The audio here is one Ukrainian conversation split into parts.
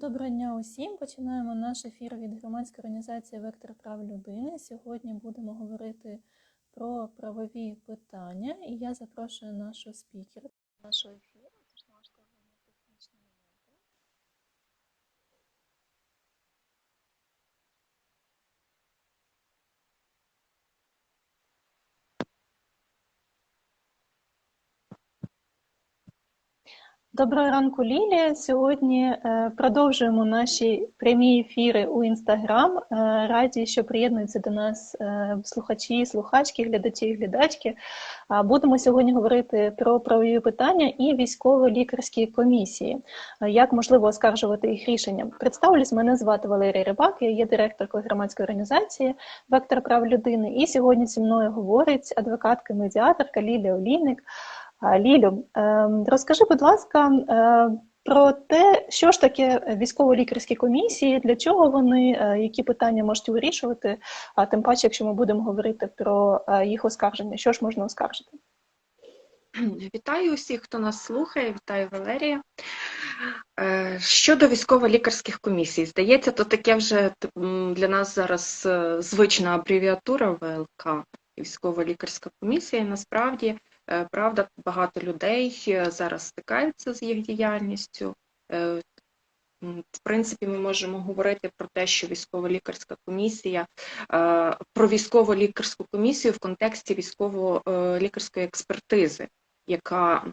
Доброго дня усім. Починаємо наш ефір від громадської організації Вектор прав людини. Сьогодні будемо говорити про правові питання, і я запрошую нашого спікер нашого ефіру. Доброго ранку, Лілія. Сьогодні е, продовжуємо наші прямі ефіри у Інстаграм. Е, раді, що приєднуються до нас е, слухачі, слухачки, глядачі глядачки. Будемо сьогодні говорити про правові питання і військово-лікарські комісії. Як можливо оскаржувати їх рішення? Представлюсь, мене звати Валерія Рибак, я є директоркою громадської організації Вектор прав людини. І сьогодні зі мною говорить адвокатка-медіаторка Лілія Олійник. Лілю, ем, розкажи, будь ласка, е, про те, що ж таке військово-лікарські комісії, для чого вони, е, які питання можуть вирішувати, а тим паче, якщо ми будемо говорити про е, їх оскарження, що ж можна оскаржити? Вітаю усіх, хто нас слухає. Вітаю Валерія. Щодо військово-лікарських комісій, здається, то таке вже для нас зараз звична абревіатура ВЛК, військово-лікарська комісія. Насправді, правда, багато людей е, зараз стикаються з їх діяльністю. Е, В принципі, ми можемо говорити про те, що військово-лікарська комісія, е, про військово-лікарську комісію в контексті військово-лікарської експертизи яка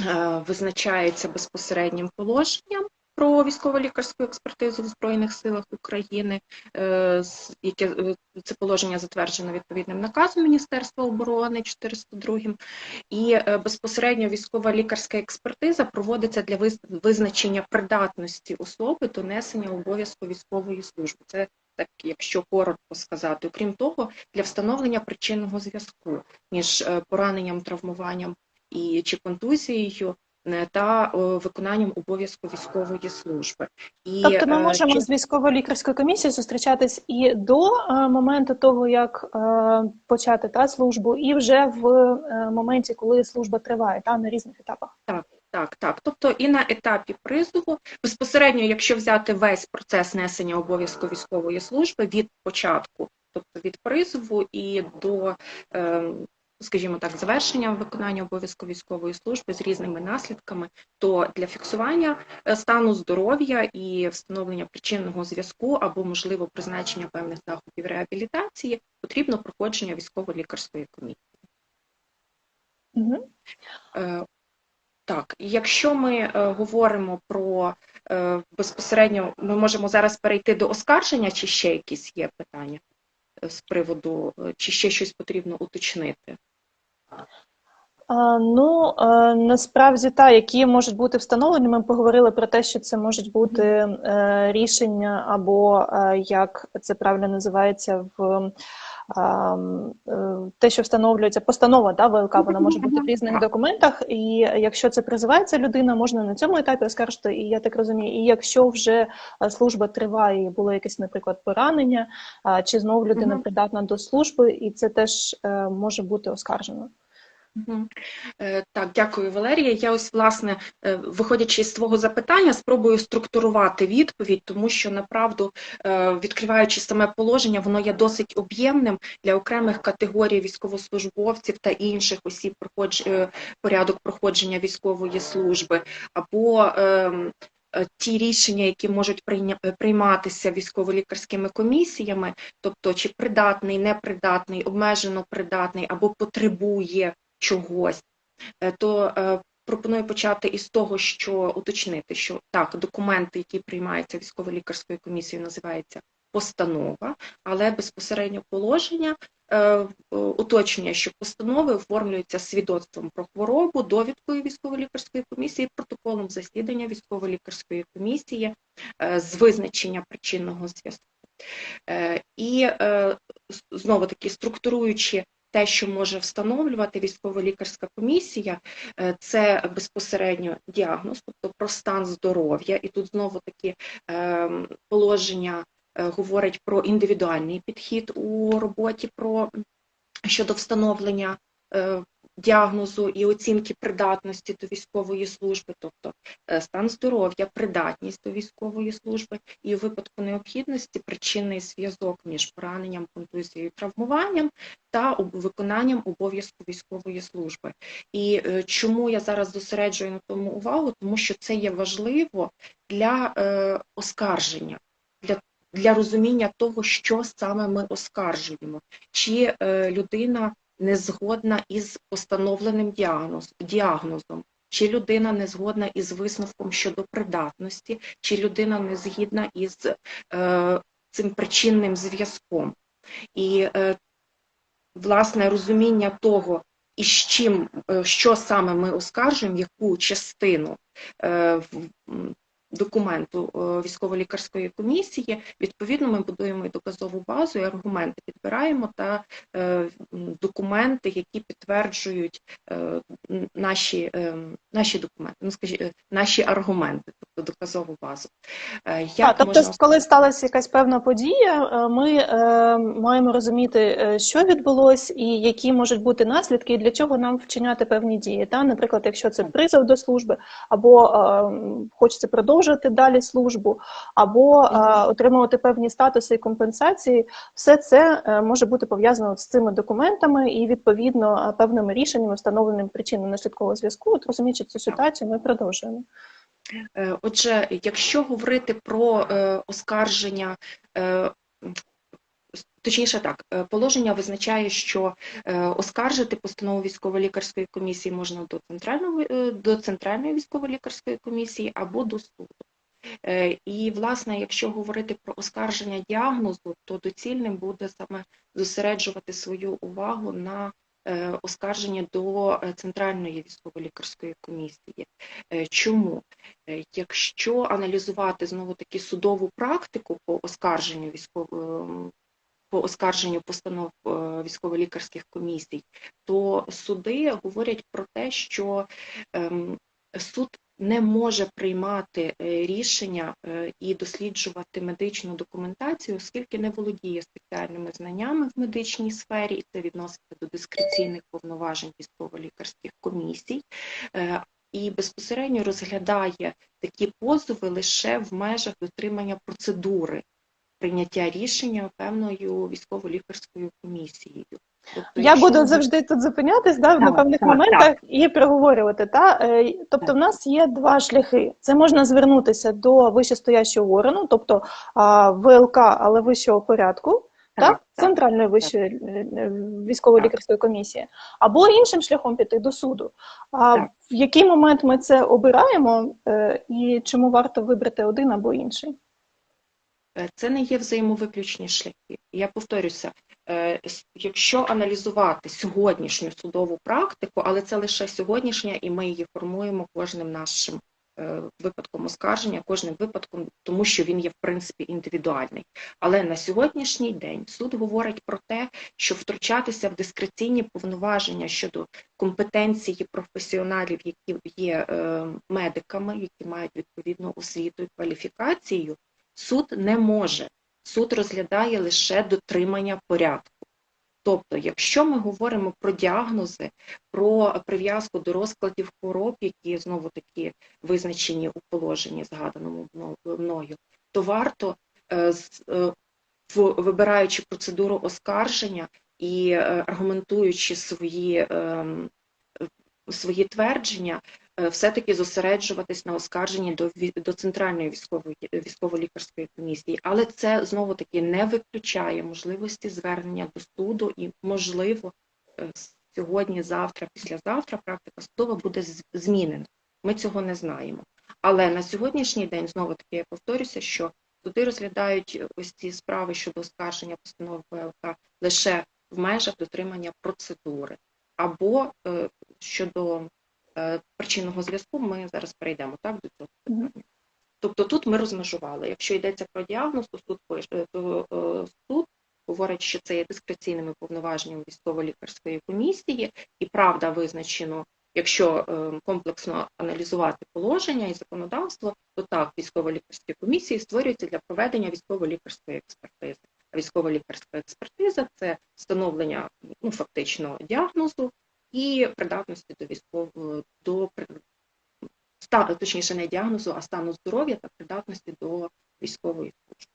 е, визначається безпосереднім положенням про військово-лікарську експертизу в Збройних силах України, е, яке е, це положення затверджено відповідним наказом Міністерства оборони 402 і е, безпосередньо військово-лікарська експертиза проводиться для виз- визначення придатності особи до несення обов'язку військової служби. Це так, якщо коротко сказати, окрім того, для встановлення причинного зв'язку між пораненням, травмуванням і чи контузією та е, виконанням обов'язку військової служби. І, Тобто ми е, можемо чи- з військово-лікарською комісією зустрічатись і до е, моменту того, як почати та службу, і вже в моменті, коли служба триває, та на різних етапах. Так, так. Тобто і на етапі призову, безпосередньо, якщо взяти весь процес несення обов'язку військової служби від початку, тобто від призову і до, е, скажімо так, завершення виконання обов'язку військової служби з різними наслідками, то для фіксування е, стану здоров'я і встановлення причинного зв'язку або, можливо, призначення певних заходів реабілітації потрібно проходження військово-лікарської комісії. Угу. Е, Так, якщо ми е, говоримо про е, безпосередньо, ми можемо зараз перейти до оскарження, чи ще якісь є питання з приводу, чи ще щось потрібно уточнити? Ну, е, насправді, та, які можуть бути встановлені, ми поговорили про те, що це можуть бути е, рішення, або е, як це правильно називається в те, що встановлюється постанова, да, ВЛК, вона може бути в різних документах, і якщо це призивається людина, можна на цьому етапі оскаржити, і я так розумію, і якщо вже служба триває, і було якесь, наприклад, поранення, чи знову людина придатна до служби, і це теж може бути оскаржено. Е, Так, дякую, Валерія. Я ось, власне, е, виходячи з твого запитання, спробую структурувати відповідь, тому що, направду, е, відкриваючи саме положення, воно є досить об'ємним для окремих категорій військовослужбовців та інших осіб проходж... порядок проходження військової служби, або ем, ті рішення, які можуть прийматися військово-лікарськими комісіями, тобто чи придатний, непридатний, обмежено придатний або потребує чогось, е, то е, пропоную почати із того, що уточнити, що так, документ, який приймається військово-лікарською комісією, називається постанова, але безпосередньо положення е, уточнює, що постанови оформлюються свідоцтвом про хворобу, довідкою військово-лікарської комісії, протоколом засідання військово-лікарської комісії з визначення причинного зв'язку. І знову таки структуруючи те, що може встановлювати військово-лікарська комісія, е, це безпосередньо діагноз, тобто про стан здоров'я, і тут знову таки ем, положення е, говорить про індивідуальний підхід у роботі про щодо встановлення е, діагнозу і оцінки придатності до військової служби, тобто е, стан здоров'я, придатність до військової служби, і у випадку необхідності причинний зв'язок між пораненням, контузією, травмуванням та виконанням обов'язку військової служби. І е, чому я зараз зосереджую на тому увагу? Тому що це є важливо для е, оскарження, для, для розуміння того, що саме ми оскаржуємо, чи е, людина не згодна із постановленим діагноз, діагнозом, чи людина не згодна із висновком щодо придатності, чи людина не згідна із е, цим причинним зв'язком. І е, власне розуміння того, і з чим, е, що саме ми оскаржуємо, яку частину е, документу е, військово-лікарської комісії, відповідно, ми будуємо і доказову базу, і аргументи підбираємо та е, документи, які підтверджують е, наші, наші документи, ну скажіть, е, наші аргументи, тобто доказову базу. Як Так, тобто, можна коли сталася якась певна подія, ми е, маємо розуміти, що відбулось і які можуть бути наслідки, і для чого нам вчиняти певні дії. Та? Наприклад, якщо це призов до служби, або е, хочеться продовжувати далі службу, або е, отримувати певні статуси і компенсації, все це е, може бути пов'язано з цими документами і відповідно е, певними рішеннями, встановленими причинами наслідкового зв'язку. От розуміючи цю ситуацію, ми продовжуємо. Отже, якщо говорити про е, оскарження, е, точніше так, е, положення визначає, що е, оскаржити постанову військово-лікарської комісії можна до центральної, е, до центральної військово-лікарської комісії або до суду. І, власне, якщо говорити про оскарження діагнозу, то доцільним буде саме зосереджувати свою увагу на оскарження до центральної військово-лікарської комісії. Чому? Якщо аналізувати знову таки судову практику по оскарженню військово по оскарженню постанов е, військово-лікарських комісій, то суди говорять про те, що ем, суд не може приймати е, рішення е, і досліджувати медичну документацію, оскільки не володіє спеціальними знаннями в медичній сфері, і це відноситься до дискреційних повноважень військово-лікарських комісій. І безпосередньо розглядає такі позови лише в межах дотримання процедури прийняття рішення певною військово-лікарською комісією. Тобто, Я буду завжди тут зупинятись да, на певних так, моментах і проговорювати. Та? Е, Тобто, Так. в нас є два шляхи. Це можна звернутися до вищестоящого органу, тобто ВЛК, але вищого порядку, так, Так, так. центральної вищої е, е, військово-лікарської комісії, або іншим шляхом піти до суду. А Так. в який момент ми це обираємо, і чому варто вибрати один або інший? Е, Це не є взаємовиключні шляхи. Я повторюся, е, якщо аналізувати сьогоднішню судову практику, але це лише сьогоднішня, і ми її формуємо кожним нашим е, випадком оскарження, кожним випадком, тому що він є в принципі індивідуальний. Але на сьогоднішній день суд говорить про те, що втручатися в дискреційні повноваження щодо компетенції професіоналів, які є медиками, які мають відповідну освіту і кваліфікацію, суд не може. Суд розглядає лише дотримання порядку. Тобто, якщо ми говоримо про діагнози, про прив'язку до розкладів хвороб, які знову таки визначені у положенні, згаданому мною, то варто, е, е, вибираючи процедуру оскарження і е, аргументуючи свої, ем, свої твердження, все-таки зосереджуватись на оскарженні до, до Центральної військової військово-лікарської комісії. Але це знову таки не виключає можливості звернення до суду і, можливо, е, сьогодні, завтра, післязавтра практика судова буде змінена. Ми цього не знаємо. Але на сьогоднішній день, знову таки, я повторюся, що суди розглядають ось ці справи щодо оскарження постанови ВЛК лише в межах дотримання процедури. Або е, щодо е, причинного зв'язку ми зараз перейдемо так до цього питання. Тобто тут ми розмежували. Якщо йдеться про діагноз, то суд пише, то е, суд говорить, що це є дискреційними повноваженнями військово-лікарської комісії, і правда визначено, якщо е, комплексно аналізувати положення і законодавство, то так військово-лікарські комісії створюються для проведення військово-лікарської експертизи. А військово-лікарська експертиза це встановлення ну фактично діагнозу і придатності до військового до точніше не діагнозу, а стану здоров'я та придатності до військової служби.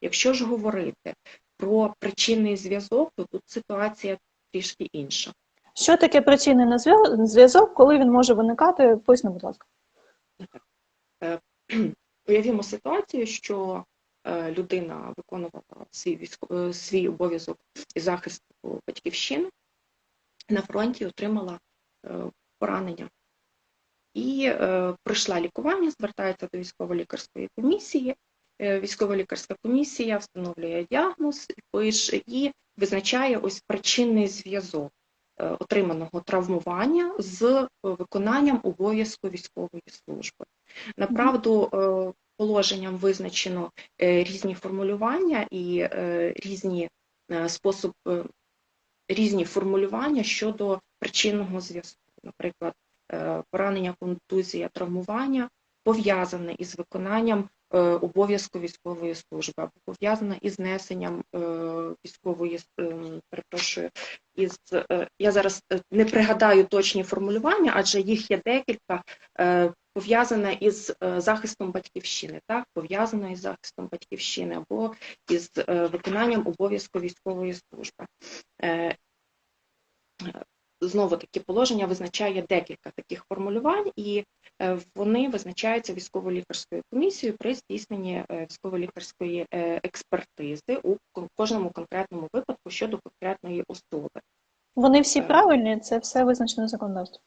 Якщо ж говорити про причинний зв'язок, то тут ситуація трішки інша. Що таке причинний зв'язок, коли він може виникати? Поясни, будь ласка. Уявімо ситуацію, що е, людина виконувала свій військо- е, свій обов'язок із захисту батьківщини на фронті, отримала е, поранення і е, пройшла лікування, звертається до військово-лікарської комісії. Е, Військово-лікарська комісія встановлює діагноз, пише і визначає ось причинний зв'язок е, отриманого травмування з е, виконанням обов'язку військової служби. Направду, е, положенням визначено е, різні формулювання і е, різні е, способи, е, різні формулювання щодо причинного зв'язку. Наприклад, е, поранення, контузія, травмування пов'язане із виконанням е, обов'язку військової служби або пов'язане із несенням е, військової перепрошую, із я зараз не пригадаю точні формулювання, адже їх є декілька. Пов'язане із е, захистом батьківщини, так пов'язане із захистом батьківщини або із е, виконанням обов'язку військової служби. Е, Знову таки положення визначає декілька таких формулювань, і вони визначаються військово-лікарською комісією при здійсненні військово-лікарської експертизи у кожному конкретному випадку щодо конкретної особи. Вони всі правильні, це все визначено законодавством.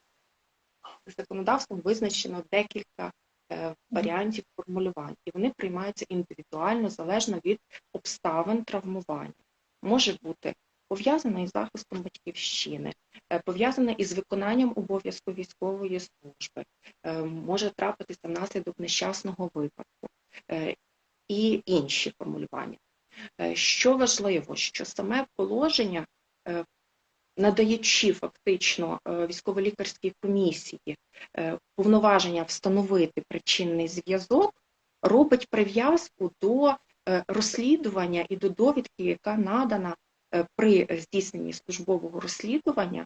Законодавством визначено декілька е, варіантів формулювань, і вони приймаються індивідуально залежно від обставин травмування. Може бути пов'язане із захистом батьківщини, е, пов'язане із виконанням обов'язку військової служби, е, може трапитися внаслідок нещасного випадку і інші формулювання. Що важливо, що саме положення надаючи фактично е, військово-лікарській комісії е, повноваження встановити причинний зв'язок, робить прив'язку до е, розслідування і до довідки, яка надана при здійсненні службового розслідування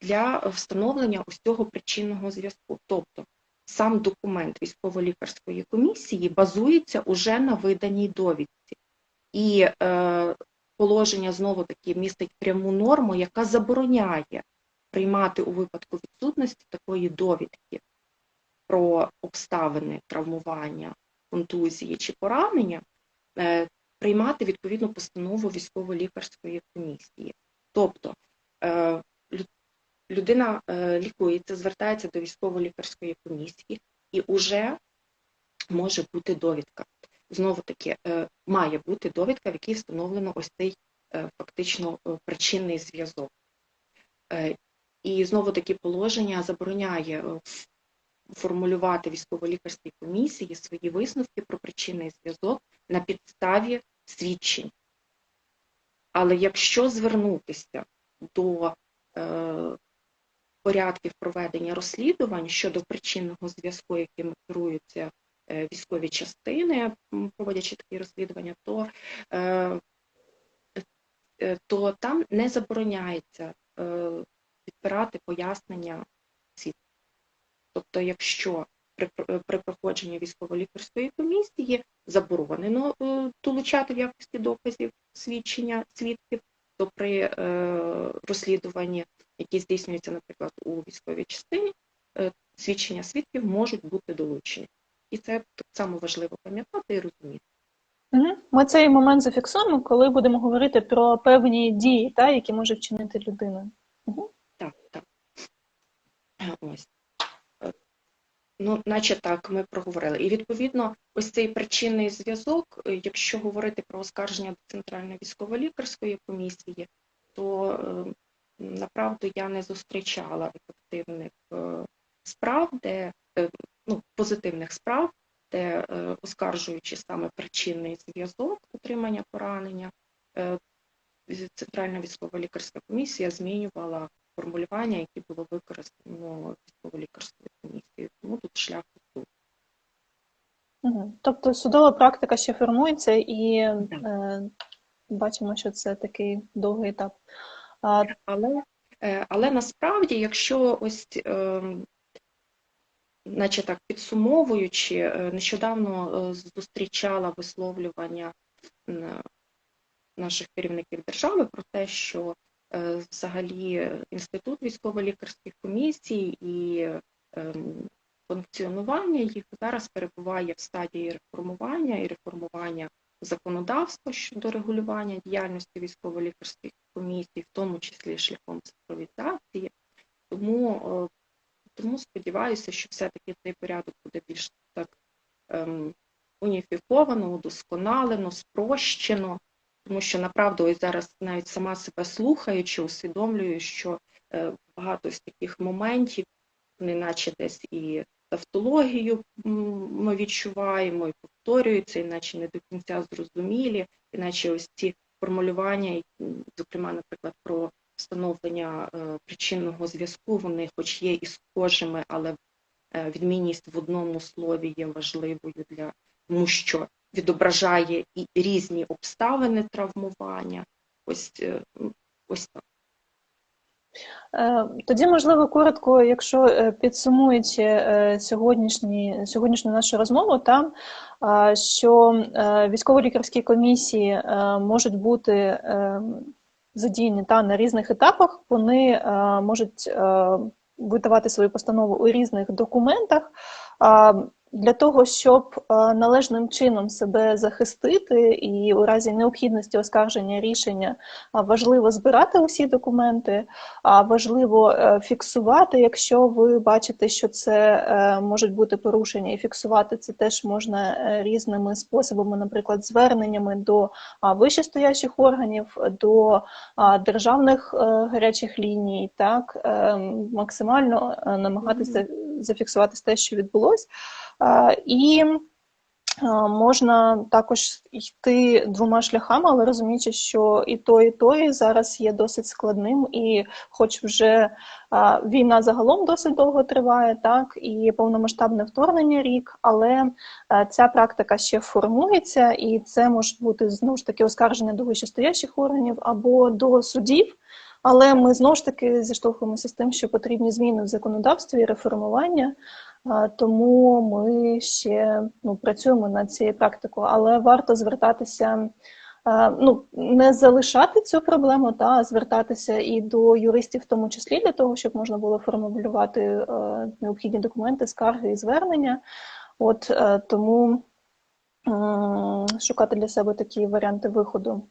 для встановлення ось цього причинного зв'язку. Тобто сам документ військово-лікарської комісії базується уже на виданій довідці. І е, положення знову таки містить пряму норму, яка забороняє приймати у випадку відсутності такої довідки про обставини травмування, контузії чи поранення, е, приймати відповідну постанову військово-лікарської комісії. Тобто е, людина е, лікується, звертається до військово-лікарської комісії і вже може бути довідка знову таки е, має бути довідка, в якій встановлено ось цей е, фактично е, причинний зв'язок. І знову таки положення забороняє формулювати військово-лікарській комісії свої висновки про причинний зв'язок на підставі свідчень. Але якщо звернутися до е, порядків проведення розслідувань щодо причинного зв'язку, якими керуються військові частини, проводячи такі розслідування, то, е, е, то там не забороняється е, підбирати пояснення свідків. Тобто, якщо при, при проходженні військово-лікарської комісії заборонено е, долучати в якості доказів свідчення свідків, то при е, розслідуванні, які здійснюються, наприклад, у військовій частині, е, свідчення свідків можуть бути долучені. І це так само важливо пам'ятати і розуміти. Угу. Ми цей момент зафіксуємо, коли будемо говорити про певні дії, та, які може вчинити людина. Угу. Так, так. Ось. Е, Ну, наче так, ми проговорили. І відповідно, ось цей причинний зв'язок, е, якщо говорити про оскарження до Центральної військово-лікарської комісії, то е, направду я не зустрічала ефективних справ, де ну, позитивних справ, де е, оскаржуючи саме причинний зв'язок отримання поранення, е, Центральна військово-лікарська комісія змінювала формулювання, які було використано військово-лікарською комісією. Тому тут шлях тут. Тобто судова практика ще формується, і Так. е, бачимо, що це такий довгий етап. А, Але Е, Але насправді, якщо ось, ем, наче так підсумовуючи, е, нещодавно е, зустрічала висловлювання наших керівників держави про те, що е, взагалі інститут військово-лікарських комісій і ем, функціонування їх зараз перебуває в стадії реформування і реформування законодавства щодо регулювання діяльності військово-лікарських комісій, в тому числі шляхом цифровізації. Тому, е, тому сподіваюся, що все-таки цей порядок буде більш так ем, уніфіковано, удосконалено, спрощено, тому що направду ось зараз навіть сама себе слухаючи, усвідомлюю, що е, багато з таких моментів, вони наче десь і тавтологію ми відчуваємо, і повторюються, іначе не до кінця зрозумілі, іначе ось ці формулювання, зокрема, наприклад, про встановлення е, причинного зв'язку, вони хоч є і схожими, але е, відмінність в одному слові є важливою для тому, що відображає і різні обставини травмування. Ось, е, ось так. Тоді, можливо, коротко, якщо підсумуючи сьогоднішні, сьогоднішню нашу розмову, там що військово-лікарські комісії можуть бути задіяні та на різних етапах, вони е, можуть е, видавати свою постанову у різних документах. Для того, щоб е, належним чином себе захистити, і у разі необхідності оскарження рішення важливо збирати усі документи, а важливо е, фіксувати, якщо ви бачите, що це е, можуть бути порушення, і фіксувати це теж можна різними способами, наприклад, зверненнями до вищестоящих органів, до державних гарячих ліній, так е, максимально намагатися зафіксувати те, що відбулось. І можна також йти двома шляхами, але розуміючи, що і той, і той зараз є досить складним, і хоч вже війна загалом досить довго триває, так і повномасштабне вторгнення рік, але ця практика ще формується, і це може бути знову ж таки оскарження до вищестоящих органів або до судів. Але ми знову ж таки зіштовхуємося з тим, що потрібні зміни в законодавстві і реформування. Тому ми ще ну, працюємо над цією практикою, але варто звертатися, ну не залишати цю проблему, та звертатися і до юристів, в тому числі для того, щоб можна було формулювати е, необхідні документи, скарги і звернення. От е, тому шукати для себе такі варіанти виходу.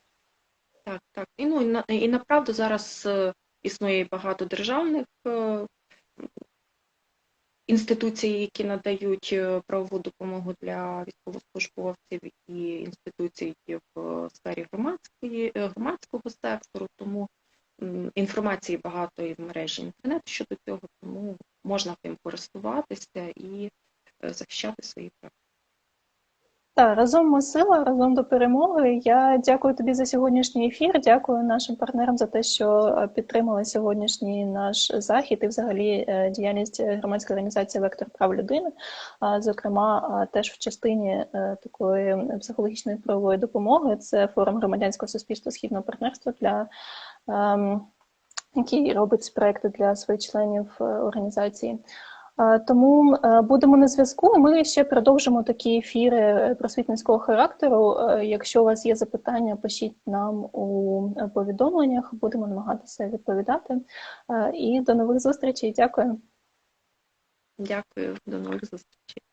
Так, так. І, ну, і, на, і направду зараз е, існує багато державних інституцій, які надають е, правову допомогу для військовослужбовців і інституції в сфері громадської, е, громадського сектору, тому інформації багато і в мережі інтернету щодо цього, тому можна тим користуватися і е, захищати свої права. Так, разом ми сила, разом до перемоги. Я дякую тобі за сьогоднішній ефір. Дякую нашим партнерам за те, що е, підтримали сьогоднішній наш захід і взагалі е, діяльність громадської організації Вектор прав людини. Зокрема, теж в частині е, такої психологічної правової допомоги. Це форум громадянського суспільства східного партнерства для ем, який робить проекти для своїх членів організації. Е, Тому е, будемо на зв'язку. Ми ще продовжимо такі ефіри просвітницького характеру. Е, Якщо у вас є запитання, пишіть нам у повідомленнях. Будемо намагатися відповідати. І до нових зустрічей. Дякую. Дякую, до нових зустрічей.